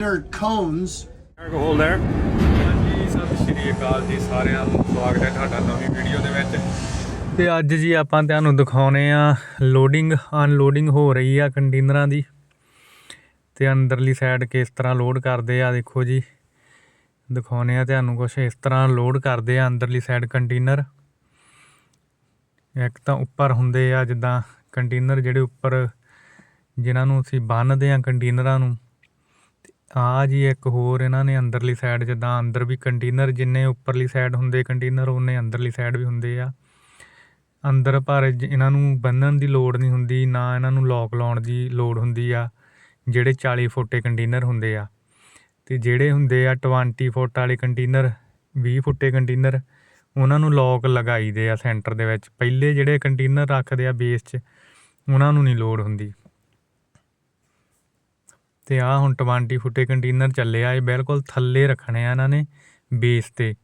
inner cones. ਸਤਿ ਸ਼੍ਰੀ ਅਕਾਲ ਜੀ ਸਾਰਿਆਂ ਨੂੰ। ਸਵਾਗਤ ਹੈ ਤੁਹਾਡਾ ਨਵੀਂ ਵੀਡੀਓ ਦੇ ਵਿੱਚ। ਤੇ ਅੱਜ ਜੀ ਆਪਾਂ ਤੁਹਾਨੂੰ ਦਿਖਾਉਨੇ ਆ ਲੋਡਿੰਗ ਅਨਲੋਡਿੰਗ ਹੋ ਰਹੀ ਆ ਕੰਟੇਨਰਾਂ ਦੀ। ਤੇ ਅੰਦਰਲੀ ਸਾਈਡ ਕਿਸ ਤਰ੍ਹਾਂ ਲੋਡ ਕਰਦੇ ਆ, ਦੇਖੋ ਜੀ। ਦਿਖਾਉਨੇ ਆ ਤੁਹਾਨੂੰ ਕੁਛ ਇਸ ਤਰ੍ਹਾਂ ਲੋਡ ਕਰਦੇ ਆ ਅੰਦਰਲੀ ਸਾਈਡ ਕੰਟੇਨਰ। ਇੱਕ ਤਾਂ ਉੱਪਰ ਹੁੰਦੇ ਆ ਜਿੱਦਾਂ ਕੰਟੇਨਰ ਜਿਹੜੇ ਉੱਪਰ ਜਿਨ੍ਹਾਂ ਨੂੰ ਅਸੀਂ ਬੰਨਦੇ ਆ ਕੰਟੇਨਰਾਂ ਨੂੰ। ਆ ਜੀ ਇੱਕ ਹੋਰ ਇਹਨਾਂ ਨੇ ਅੰਦਰਲੀ ਸਾਈਡ ਜਿੱਦਾਂ ਅੰਦਰ ਵੀ ਕੰਟੇਨਰ ਜਿੰਨੇ ਉੱਪਰਲੀ ਸਾਈਡ ਹੁੰਦੇ ਕੰਟੇਨਰ ਉਹਨੇ ਅੰਦਰਲੀ ਸਾਈਡ ਵੀ ਹੁੰਦੇ ਆ। ਅੰਦਰ ਪਰ ਜ- ਇਹਨਾਂ ਨੂੰ ਬੰਨਣ ਦੀ ਲੋੜ ਨਹੀਂ ਹੁੰਦੀ, ਨਾ ਇਹਨਾਂ ਨੂੰ ਲੋਕ ਲਾਉਣ ਦੀ ਲੋੜ ਹੁੰਦੀ ਆ, ਜਿਹੜੇ 40 ਫੁੱਟੇ ਕੰਟੇਨਰ ਹੁੰਦੇ ਆ। ਤੇ ਜਿਹੜੇ ਹੁੰਦੇ ਆ 20 ਫੁੱਟ ਵਾਲੇ ਕੰਟੇਨਰ 20 ਫੁੱਟੇ ਕੰਟੇਨਰ ਉਹਨਾਂ ਨੂੰ ਲੋਕ ਲਗਾਈਦੇ ਆ ਸੈਂਟਰ ਦੇ ਵਿੱਚ। ਪਹਿਲੇ ਜਿਹੜੇ ਕੰਟੇਨਰ ਰੱਖਦੇ ਆ ਬੇਸ 'ਚ, ਉਹਨਾਂ ਨੂੰ ਨਹੀਂ ਲੋੜ ਹੁੰਦੀ। ਤੇ ਆ ਹੁਣ 20 ਫੁੱਟੇ ਕੰਟੇਨਰ ਚੱਲੇ ਆ, ਇਹ ਬਿਲਕੁਲ ਥੱਲੇ ਰੱਖਣੇ ਆ ਇਹਨਾਂ ਨੇ ਬੇਸ ਤੇ।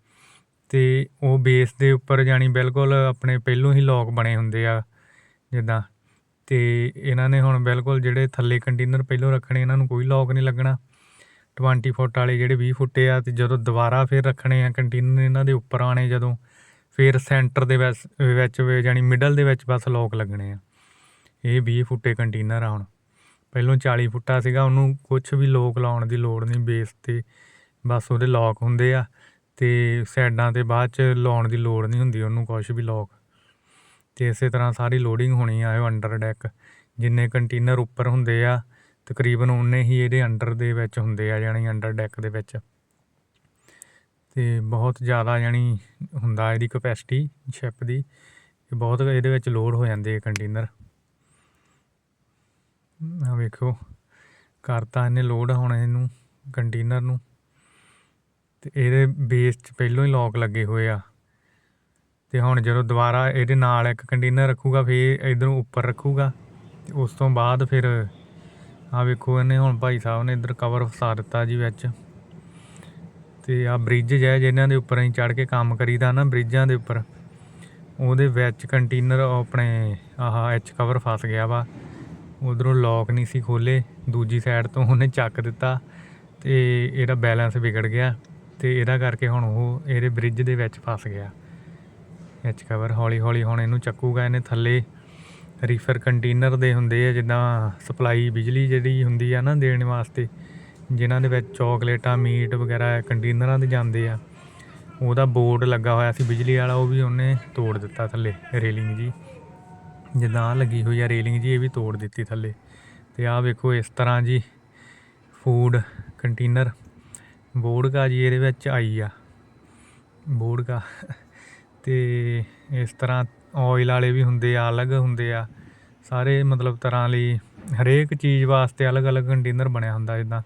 ਤੇ ਉਹ ਬੇਸ ਦੇ ਉੱਪਰ ਜਾਣੀ ਬਿਲਕੁਲ ਆਪਣੇ ਪਹਿਲੋਂ ਹੀ ਲੋਕ ਬਣੇ ਹੁੰਦੇ ਆ ਜਿੱਦਾਂ। ਤੇ ਇਹਨਾਂ ਨੇ ਹੁਣ ਬਿਲਕੁਲ ਜਿਹੜੇ ਥੱਲੇ ਕੰਟੇਨਰ ਪਹਿਲੋਂ ਰੱਖਣੇ, ਇਹਨਾਂ ਨੂੰ ਕੋਈ ਲੋਕ ਨਹੀਂ ਲੱਗਣਾ। 20 ਫੁੱਟ ਵਾਲੇ ਜਿਹੜੇ 20 ਫੁੱਟੇ ਆ ਤੇ ਜਦੋਂ ਦੁਬਾਰਾ ਫਿਰ ਰੱਖਣੇ ਆ ਕੰਟੇਨਰ ਇਹਨਾਂ ਦੇ ਉੱਪਰ ਆਣੇ ਜਦੋਂ, ਫਿਰ ਸੈਂਟਰ ਦੇ ਵਿੱਚ ਵਿੱਚ ਵੀ ਜਾਣੀ ਮਿਡਲ ਦੇ ਵਿੱਚ ਬਸ ਲੋਕ ਲੱਗਣੇ ਆ। ਇਹ 20 ਫੁੱਟੇ ਕੰਟੇਨਰ ਆ ਹੁਣ। ਪਹਿਲੋਂ 40 ਫੁੱਟਾ ਸੀਗਾ, ਉਹਨੂੰ ਕੁਝ ਵੀ ਲੋਕ ਲਾਉਣ ਦੀ ਲੋੜ ਨਹੀਂ, ਬੇਸ ਤੇ ਬਸ ਉਹਦੇ ਲੋਕ ਹੁੰਦੇ ਆ ਤੇ ਸਾਈਡਾਂ ਤੇ ਬਾਅਦ ਚ ਲਾਉਣ ਦੀ ਲੋੜ ਨਹੀਂ ਹੁੰਦੀ ਉਹਨੂੰ ਕੁਝ ਵੀ ਲੋਕ ਤੇ ਇਸੇ ਤਰ੍ਹਾਂ ਸਾਰੀ ਲੋਡਿੰਗ ਹੋਣੀ ਆ ਇਹ ਅੰਡਰ ਡੈਕ ਜਿੰਨੇ ਕੰਟੇਨਰ ਉੱਪਰ ਹੁੰਦੇ ਆ, ਤਕਰੀਬਨ ਉਨੇ ਹੀ ਇਹਦੇ ਅੰਡਰ ਦੇ ਵਿੱਚ ਹੁੰਦੇ ਆ ਜਾਣੀ ਅੰਡਰ ਡੈਕ ਦੇ ਵਿੱਚ। ਤੇ ਬਹੁਤ ਜ਼ਿਆਦਾ ਜਾਣੀ ਹੁੰਦਾ ਇਹਦੀ ਕਪੈਸਿਟੀ ਸ਼ਿਪ ਦੀ ਇਹ ਬਹੁਤ ਇਹਦੇ ਵਿੱਚ ਲੋਡ ਹੋ ਜਾਂਦੇ ਆ ਕੰਟੇਨਰ ਆ ਵੇਖੋ ਕਰਤਾ ਇਹਨੇ ਲੋਡ ਹੁਣ ਇਹਨੂੰ ਕੰਟੇਨਰ ਨੂੰ। ਤੇ ਇਹਦੇ ਬੇਸ 'ਚ ਪਹਿਲੋਂ ਹੀ ਲੋਕ ਲੱਗੇ ਹੋਏ ਆ। ਤੇ ਹੁਣ ਜਦੋਂ ਦੁਬਾਰਾ ਇਹਦੇ ਨਾਲ ਇੱਕ ਕੰਟੇਨਰ ਰੱਖੂਗਾ, ਫੇਰ ਇਧਰੋਂ ਉੱਪਰ ਰੱਖੂਗਾ। ਤੇ ਉਸ ਤੋਂ ਬਾਅਦ ਫਿਰ, ਆ ਵੇਖੋ ਇਹਨੇ ਹੁਣ ਭਾਈ ਸਾਹਿਬ ਨੇ ਇਧਰ ਕਵਰ ਫਸਾ ਦਿੱਤਾ ਜੀ ਵਿੱਚ। ਤੇ ਆ ਬ੍ਰਿਜ ਹੈ ਜਿਹਨਾਂ ਦੇ ਉੱਪਰ ਅਸੀਂ ਚੜ ਕੇ ਕੰਮ ਕਰੀਦਾ ਨਾ ਬ੍ਰਿਜਾਂ ਦੇ ਉੱਪਰ। ਉਹਦੇ ਵਿੱਚ ਕੰਟੇਨਰ ਆਪਣੇ ਆਹ ਐਚ ਕਵਰ ਫਸ ਗਿਆ ਵਾ। ਉਧਰੋਂ ਲੋਕ ਨਹੀਂ ਸੀ ਖੋਲੇ ਦੂਜੀ ਸਾਈਡ ਤੋਂ ਉਹਨੇ ਚੱਕ ਦਿੱਤਾ ਤੇ ਇਹਦਾ ਬੈਲੈਂਸ ਵਿਗੜ ਗਿਆ ਤੇ ਇਹਦਾ ਕਰਕੇ ਹੁਣ ਉਹ ਇਹਦੇ ਬ੍ਰਿਜ ਦੇ ਵਿੱਚ ਫਸ ਗਿਆ। ਐਚ ਕਵਰ ਹੌਲੀ ਹੌਲੀ ਹੁਣ ਇਹਨੂੰ ਚੱਕੂਗਾ, ਇਹਨੇ ਥੱਲੇ ਰੀਫਰ ਕੰਟੇਨਰ ਦੇ ਹੁੰਦੇ ਆ, ਜਿੱਦਾਂ ਸਪਲਾਈ ਬਿਜਲੀ ਜਿਹੜੀ ਹੁੰਦੀ ਆ ਨਾ ਦੇਣ ਵਾਸਤੇ, ਜਿਨ੍ਹਾਂ ਦੇ ਵਿੱਚ ਚਾਕਲੇਟਾਂ ਮੀਟ ਵਗੈਰਾ ਕੰਟੇਨਰਾਂ ਦੇ ਜਾਂਦੇ ਆ, ਉਹਦਾ ਬੋਰਡ ਲੱਗਾ ਹੋਇਆ ਸੀ ਬਿਜਲੀ ਵਾਲਾ, ਉਹ ਵੀ ਉਹਨੇ ਤੋੜ ਦਿੱਤਾ ਥੱਲੇ ਰੇਲਿੰਗ ਜੀ। ਜਿੱਦਾਂ ਆਹ ਲੱਗੀ ਹੋਈ ਆ ਰੇਲਿੰਗ ਜੀ, ਇਹ ਵੀ ਤੋੜ ਦਿੱਤੀ ਥੱਲੇ। ਤੇ ਆਹ ਵੇਖੋ ਇਸ ਤਰ੍ਹਾਂ ਜੀ, ਫੂਡ ਕੰਟੇਨਰ। ਬੋੜਕਾ ਜੀ ਇਹਦੇ ਵਿੱਚ ਆਈ ਆ। ਬੋੜਕਾ ਤੇ ਇਸ ਤਰ੍ਹਾਂ ਆਇਲ ਵਾਲੇ ਵੀ ਹੁੰਦੇ ਆ, ਅਲੱਗ ਹੁੰਦੇ ਆ। ਸਾਰੇ ਮਤਲਬ ਤਰ੍ਹਾਂ ਲਈ ਹਰੇਕ ਚੀਜ਼ ਵਾਸਤੇ ਅਲੱਗ-ਅਲੱਗ ਕੰਟੇਨਰ ਬਣਿਆ ਹੁੰਦਾ ਜਿੱਦਾਂ।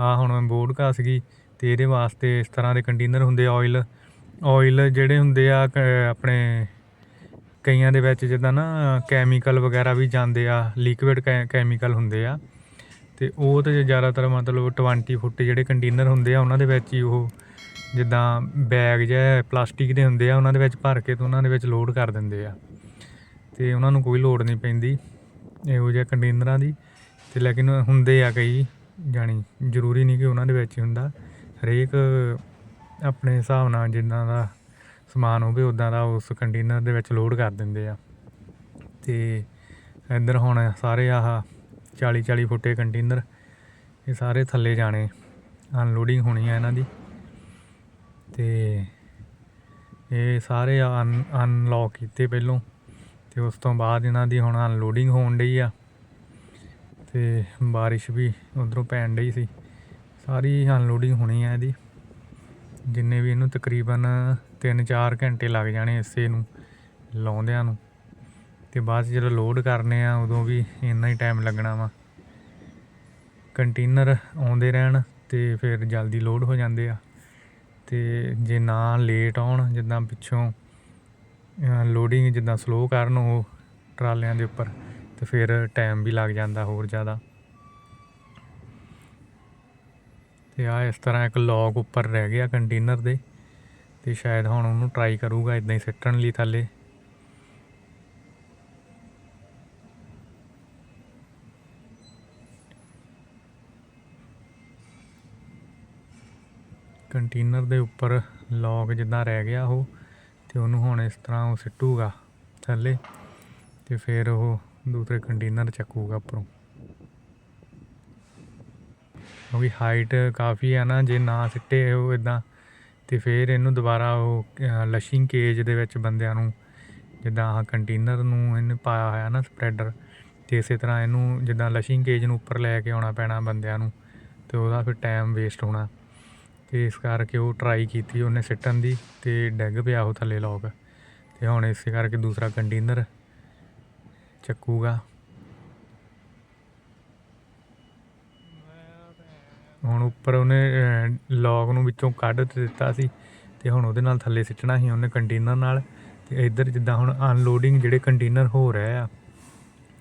ਆ ਹੁਣ ਬੋੜਕਾ ਸੀਗੀ, ਤੇ ਇਹਦੇ ਵਾਸਤੇ ਇਸ ਤਰ੍ਹਾਂ ਦੇ ਕੰਟੇਨਰ ਹੁੰਦੇ ਆਇਲ ਆਇਲ ਜਿਹੜੇ ਹੁੰਦੇ ਆ, ਕ- ਆਪਣੇ ਕਈਆਂ ਦੇ ਵਿੱਚ ਜਿੱਦਾਂ ਨਾ ਕੈਮੀਕਲ ਵਗੈਰਾ ਵੀ ਜਾਂਦੇ ਆ ਲਿਕੁਇਡ ਕੈਮੀਕਲ ਹੁੰਦੇ ਆ। ਤੇ ਉਹ ਤੇ ਜ਼ਿਆਦਾਤਰ ਮਤਲਬ 20 ਫੁੱਟ ਜਿਹੜੇ ਕੰਟੇਨਰ ਹੁੰਦੇ ਆ, ਉਹਨਾਂ ਦੇ ਵਿੱਚ ਹੀ ਉਹ ਜਿੱਦਾਂ ਬੈਗ ਜਾਂ ਪਲਾਸਟਿਕ ਦੇ ਹੁੰਦੇ ਆ, ਉਹਨਾਂ ਦੇ ਵਿੱਚ ਭਰ ਕੇ ਤੇ ਉਹਨਾਂ ਦੇ ਵਿੱਚ ਲੋਡ ਕਰ ਦਿੰਦੇ ਆ। ਤੇ ਉਹਨਾਂ ਨੂੰ ਕੋਈ ਲੋੜ ਨਹੀਂ ਪੈਂਦੀ ਇਹੋ ਜਿਹੇ ਕੰਟੇਨਰਾਂ ਦੀ। ਤੇ ਲੇਕਿਨ ਹੁੰਦੇ ਆ ਕਈ, ਜਾਣੀ ਜ਼ਰੂਰੀ ਨਹੀਂ ਕਿ ਉਹਨਾਂ ਦੇ ਵਿੱਚ ਹੀ ਹੁੰਦਾ। ਹਰੇਕ ਆਪਣੇ ਹਿਸਾਬ ਨਾਲ ਜਿੰਨਾ ਦਾ ਸਮਾਨ ਹੋਵੇ ਉਦਾਂ ਦਾ ਉਸ ਕੰਟੇਨਰ ਦੇ ਵਿੱਚ ਲੋਡ ਕਰ ਦਿੰਦੇ ਆ। ਤੇ ਇੱਧਰ ਹੁਣ ਸਾਰੇ ਆਹ 40 40 ਫੁੱਟੇ ਕੰਟੇਨਰ ਇਹ ਸਾਰੇ ਥੱਲੇ ਜਾਣੇ। ਅਨਲੋਡਿੰਗ ਹੋਣੀ ਆ ਇਹਨਾਂ ਦੀ। ਤੇ ਇਹ ਸਾਰੇ ਅਨ ਅਨਲੌਕ ਕੀਤੇ ਪਹਿਲੋਂ। ਤੇ ਉਸ ਤੋਂ ਬਾਅਦ ਇਹਨਾਂ ਦੀ ਹੁਣ ਅਨਲੋਡਿੰਗ ਹੋਣ ਡਈ ਆ। ਤੇ ਬਾਰਿਸ਼ ਵੀ ਉਧਰੋਂ ਪੈਣ ਡਈ ਸੀ। ਸਾਰੀ ਅਨਲੋਡਿੰਗ ਹੋਣੀ ਆ ਇਹਦੀ। ਜਿੰਨੇ ਵੀ ਇਹਨੂੰ ਤਕਰੀਬਨ 3-4 ਘੰਟੇ ਲੱਗ ਜਾਣੇ ਇਸੇ ਨੂੰ, ਲਾਉਂਦਿਆਂ ਨੂੰ। ਤੇ ਬਾਅਦ ਜਦੋਂ ਲੋਡ ਕਰਨੇ ਆ, ਉਦੋਂ ਵੀ ਇੰਨਾ ਹੀ ਟਾਈਮ ਲੱਗਣਾ ਵਾ। ਕੰਟੇਨਰ ਆਉਂਦੇ ਰਹਿਣ ਤੇ ਫਿਰ ਜਲਦੀ ਲੋਡ ਹੋ ਜਾਂਦੇ ਆ। ਤੇ ਜੇ ਨਾ ਲੇਟ ਆਉਣ, ਜਿੱਦਾਂ ਪਿੱਛੋਂ ਲੋਡਿੰਗ ਜਿੱਦਾਂ ਸਲੋ ਕਰਨ ਉਹ ਟਰਾਲਿਆਂ ਦੇ ਉੱਪਰ, ਤੇ ਫਿਰ ਟਾਈਮ ਵੀ ਲੱਗ ਜਾਂਦਾ ਹੋਰ ਜ਼ਿਆਦਾ। ਤੇ ਆ ਇਸ ਤਰ੍ਹਾਂ ਇੱਕ ਲੌਕ ਉੱਪਰ ਰਹਿ ਗਿਆ ਕੰਟੇਨਰ ਦੇ। ਤੇ ਸ਼ਾਇਦ ਹੁਣ ਉਹਨੂੰ ਟਰਾਈ ਕਰੂਗਾ ਇਦਾਂ ਹੀ ਸਿੱਟਣ ਲਈ ਥੱਲੇ। ਕੰਟੇਨਰ ਦੇ ਉੱਪਰ ਲੌਕ ਜਿੱਦਾਂ ਰਹਿ ਗਿਆ ਉਹ, ਤੇ ਉਹਨੂੰ ਹੁਣ ਇਸ ਤਰ੍ਹਾਂ ਉਹ ਸਿੱਟੂਗਾ ਥੱਲੇ, ਤੇ ਫਿਰ ਉਹ ਦੂਸਰੇ ਕੰਟੇਨਰ ਚੱਕੂਗਾ ਉੱਪਰੋਂ। ਕਿਉਂਕਿ ਹਾਈਟ ਕਾਫੀ ਆ ਨਾ, ਜੇ ਨਾ ਸਿੱਟੇ ਉਹ ਇਦਾਂ ਅਤੇ ਫਿਰ ਇਹਨੂੰ ਦੁਬਾਰਾ ਉਹ ਲਸ਼ਿੰਗ ਕੇਜ ਦੇ ਵਿੱਚ ਬੰਦਿਆਂ ਨੂੰ, ਜਿੱਦਾਂ ਆਹ ਕੰਟੇਨਰ ਨੂੰ ਇਹਨੇ ਪਾਇਆ ਹੋਇਆ ਨਾ ਸਪਰੈਡਰ ਅਤੇ ਇਸੇ ਤਰ੍ਹਾਂ ਇਹਨੂੰ ਜਿੱਦਾਂ ਲਸ਼ਿੰਗ ਕੇਜ ਨੂੰ ਉੱਪਰ ਲੈ ਕੇ ਆਉਣਾ ਪੈਣਾ ਬੰਦਿਆਂ ਨੂੰ ਅਤੇ ਉਹਦਾ ਫਿਰ ਟਾਈਮ ਵੇਸਟ ਹੋਣਾ। ਅਤੇ ਇਸ ਕਰਕੇ ਉਹ ਟਰਾਈ ਕੀਤੀ ਉਹਨੇ ਸਿੱਟਣ ਦੀ ਅਤੇ ਡਿੱਗ ਪਿਆ ਉਹ ਥੱਲੇ ਲੋਕ ਅਤੇ ਹੁਣ ਇਸੇ ਕਰਕੇ ਦੂਸਰਾ ਕੰਟੇਨਰ ਚੱਕੂਗਾ। ਹੁਣ ਉੱਪਰ ਉਹਨੇ ਲੌਕ ਨੂੰ ਵਿੱਚੋਂ ਕੱਢ ਦਿੱਤਾ ਸੀ ਅਤੇ ਹੁਣ ਉਹਦੇ ਨਾਲ ਥੱਲੇ ਸਿੱਟਣਾ ਸੀ ਉਹਨੇ ਕੰਟੇਨਰ ਨਾਲ ਅਤੇ ਇੱਧਰ ਜਿੱਦਾਂ ਹੁਣ ਅਨਲੋਡਿੰਗ ਜਿਹੜੇ ਕੰਟੇਨਰ ਹੋ ਰਹੇ ਆ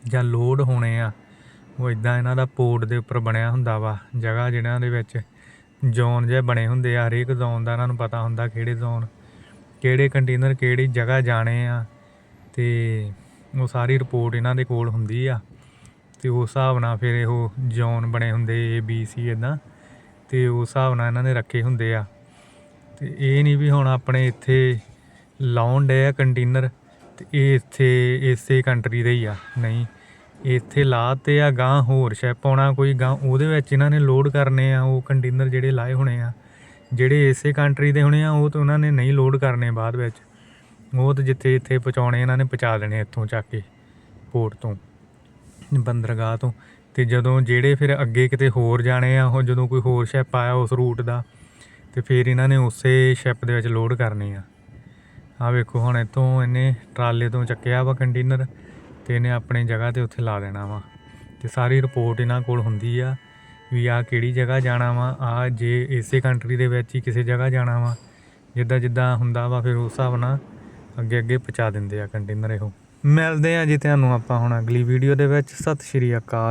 ਜਾਂ ਲੋਡ ਹੋਣੇ ਆ, ਉਹ ਇਦਾਂ ਇਹਨਾਂ ਦਾ ਪੋਰਟ ਦੇ ਉੱਪਰ ਬਣਿਆ ਹੁੰਦਾ ਵਾ, ਜਗ੍ਹਾ ਜਿਹਨਾਂ ਦੇ ਵਿੱਚ ਜ਼ੋਨ ਜਿਹੇ ਬਣੇ ਹੁੰਦੇ ਆ, ਹਰੇਕ ਜ਼ੋਨ ਦਾ ਇਹਨਾਂ ਨੂੰ ਪਤਾ ਹੁੰਦਾ ਕਿਹੜੇ ਜ਼ੋਨ ਕਿਹੜੇ ਕੰਟੇਨਰ ਕਿਹੜੀ ਜਗ੍ਹਾ ਜਾਣੇ ਆ ਤੇ ਉਹ ਸਾਰੀ ਰਿਪੋਰਟ ਇਹਨਾਂ ਦੇ ਕੋਲ ਹੁੰਦੀ ਆ ਤੇ ਉਸ ਹਿਸਾਬ ਨਾਲ ਫਿਰ ਇਹ ਜ਼ੋਨ ਬਣੇ ਹੁੰਦੇ ਏ ਬੀ ਸੀ ਇਦਾਂ ਤੇ ਉਸ ਹਿਸਾਬ ਨਾਲ ਇਹਨਾਂ ਨੇ ਰੱਖੇ ਹੁੰਦੇ ਆ। ਤੇ ਇਹ ਨਹੀਂ ਵੀ ਹੁਣ ਆਪਣੇ ਇੱਥੇ ਲਾਉਣ ਡੇ ਆ ਕੰਟੇਨਰ ਤੇ ਇਹ ਇੱਥੇ ਇਸੇ ਕੰਟਰੀ ਦੇ ਹੀ ਆ। ਨਹੀਂ, ਇੱਥੇ ਲਾਤੇ ਆ ਗਾਂ ਹੋਰ ਸ਼ਿਪ ਪਾਉਣਾ ਕੋਈ ਗਾਂ ਉਹਦੇ ਵਿੱਚ ਇਹਨਾਂ ਨੇ ਲੋਡ ਕਰਨੇ ਆ, ਉਹ ਕੰਟੇਨਰ ਜਿਹੜੇ ਲਾਏ ਹੋਣੇ ਆ, ਜਿਹੜੇ ਇਸੇ ਕੰਟਰੀ ਦੇ ਹੋਣੇ ਆ, ਉਹ ਤਾਂ ਉਹਨਾਂ ਨੇ ਨਹੀਂ ਲੋਡ ਕਰਨੇ ਬਾਅਦ ਵਿੱਚ। ਉਹ ਤਾਂ ਜਿੱਥੇ ਇੱਥੇ ਪਹੁੰਚਾਉਣੇ ਇਹਨਾਂ ਨੇ ਪਹੁੰਚਾ ਦੇਣੇ ਇੱਥੋਂ ਚੱਕ ਕੇ ਪੋਰਟ ਤੋਂ, ਬੰਦਰਗਾਹ ਤੋਂ। ਅਤੇ ਜਦੋਂ ਜਿਹੜੇ ਫਿਰ ਅੱਗੇ ਕਿਤੇ ਹੋਰ ਜਾਣੇ ਆ, ਉਹ ਜਦੋਂ ਕੋਈ ਹੋਰ ਸ਼ਿਪ ਆਇਆ ਉਸ ਰੂਟ ਦਾ, ਤੇ ਫਿਰ ਇਹਨਾਂ ਨੇ ਉਸੇ ਸ਼ਿਪ ਦੇ ਵਿੱਚ ਲੋਡ ਕਰਨੀ ਆ। ਆ ਵੇਖੋ ਹੁਣ ਇੱਥੋਂ ਇਹਨੇ ਟਰਾਲੇ ਤੋਂ ਚੱਕਿਆ ਵਾ ਕੰਟੇਨਰ ਤੇ ਇਹਨੇ ਆਪਣੀ ਜਗ੍ਹਾ ਤੇ ਉੱਥੇ ਲਾ ਦੇਣਾ ਵਾ। ਤੇ ਸਾਰੀ ਰਿਪੋਰਟ ਇਹਨਾਂ ਕੋਲ ਹੁੰਦੀ ਆ ਵੀ ਆ ਕਿਹੜੀ ਜਗ੍ਹਾ ਜਾਣਾ ਵਾ ਆ ਜੇ ਇਸੇ ਕੰਟਰੀ ਦੇ ਵਿੱਚ ਹੀ ਕਿਸੇ ਜਗ੍ਹਾ ਜਾਣਾ ਵਾ, ਜਿੱਦਾਂ ਜਿੱਦਾਂ ਹੁੰਦਾ ਵਾ ਫਿਰ ਉਸ ਹਿਸਾਬ ਨਾਲ ਅੱਗੇ ਅੱਗੇ ਪਹੁੰਚਾ ਦਿੰਦੇ ਆ ਕੰਟੇਨਰ ਇਹੋ। ਮਿਲਦੇ ਆ ਜੀ ਤੁਹਾਨੂੰ ਆਪਾਂ ਹੁਣ ਅਗਲੀ ਵੀਡੀਓ ਦੇ ਵਿੱਚ। ਸਤਿ ਸ਼੍ਰੀ ਅਕਾਲ।